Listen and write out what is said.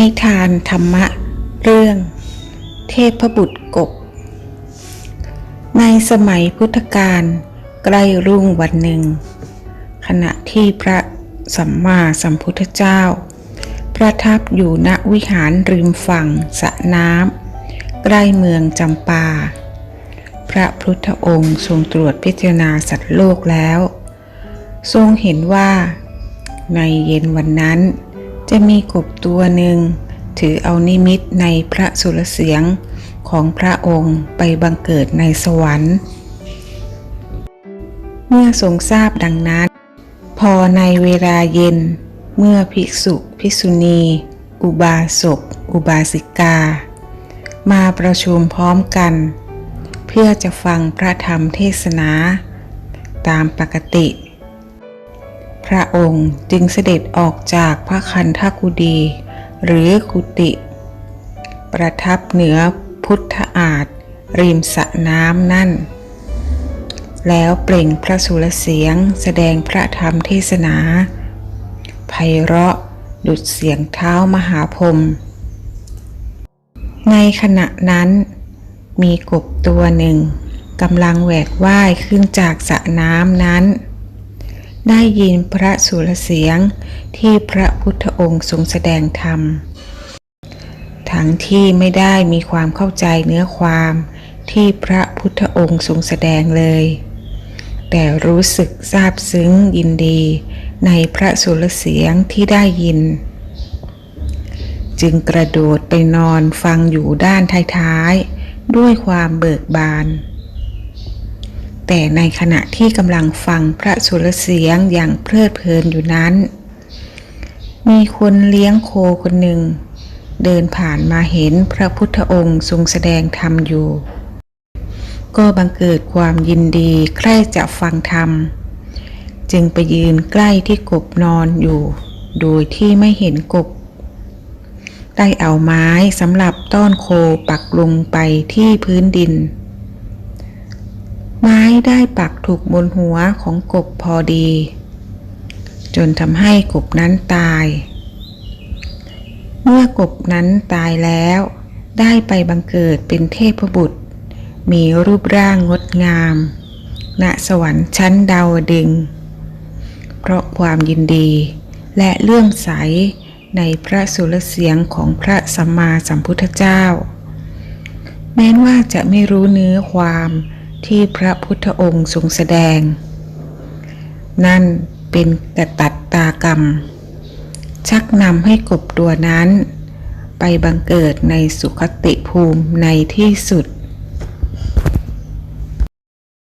นิทานธรรมะ เรื่อง เทพบุตรกบ ในสมัยพุทธกาลใกล้รุ่งวันหนึ่ง ขณะที่พระสัมมาสัมพุทธเจ้า ประทับอยู่ณวิหารริมฝั่งสระน้ำใกล้เมืองจำปา พระพุทธองค์ทรงตรวจพิจารณาสัตว์โลกแล้ว ทรงเห็นว่า ในเย็นวันนั้น จะมีกบตัวหนึ่ง ถือเอานิมิตในพระสุรเสียงของพระองค์ไปบังเกิดในสวรรค์ เมื่อทรงทราบดังนั้น พอในเวลาเย็น เมื่อภิกษุภิกษุณี อุบาสก อุบาสิกา มาประชุมพร้อมกัน เพื่อจะฟังพระธรรมเทศนา ตามปกติ พระองค์จึงเสด็จออกจากพระคันธกุฎีหรือกุติ ประทับเหนือพุทธอาฏริมสระน้ำนั่น แล้วเปล่งพระสุรเสียงแสดงพระธรรมเทศนาไพเราะดุดเสียงเท้ามหาพรมในขณะนั้น มีกบตัวหนึ่งกำลังแหวกว่ายขึ้นจากสระน้ำนั้น ได้ยินพระสุรเสียงที่พระพุทธองค์ทรงแสดงธรรม ทั้งที่ไม่ได้มีความเข้าใจเนื้อความที่พระพุทธองค์ทรงแสดงเลย แต่รู้สึกซาบซึ้งยินดีในพระสุรเสียงที่ได้ยิน จึงกระโดดไปนอนฟังอยู่ด้านท้ายๆ ด้วยความเบิกบาน แต่ในขณะที่กำลังฟังพระสุรเสียงอย่างเพลิดเพลินอยู่นั้น มีคนเลี้ยงโคคนหนึ่ง เดินผ่านมาเห็นพระพุทธองค์ทรงแสดงธรรมอยู่ ก็บังเกิดความยินดีใคร่จะฟังธรรม จึงไปยืนใกล้ที่กบนอนอยู่ โดยที่ไม่เห็นกบ ได้เอาไม้สำหรับต้อนโคปักลงไปที่พื้นดิน ไม้ได้ปักถูกบนหัวของกบพอดี จนทำให้กบนั้นตาย เมื่อกบนั้นตายแล้ว ได้ไปบังเกิดเป็นเทพบุตร มีรูปร่างงดงาม ณสวรรค์ชั้นดาวดึง เพราะความยินดีและเลื่อมใสในพระสุรเสียงของพระสัมมาสัมพุทธเจ้า แม้นว่าจะไม่รู้เนื้อความ ที่พระพุทธองค์ทรงแสดง นั่นเป็นกระตัดตากรรม ชักนำให้กบตัวนั้น ไปบังเกิดในสุคติภูมิในที่สุด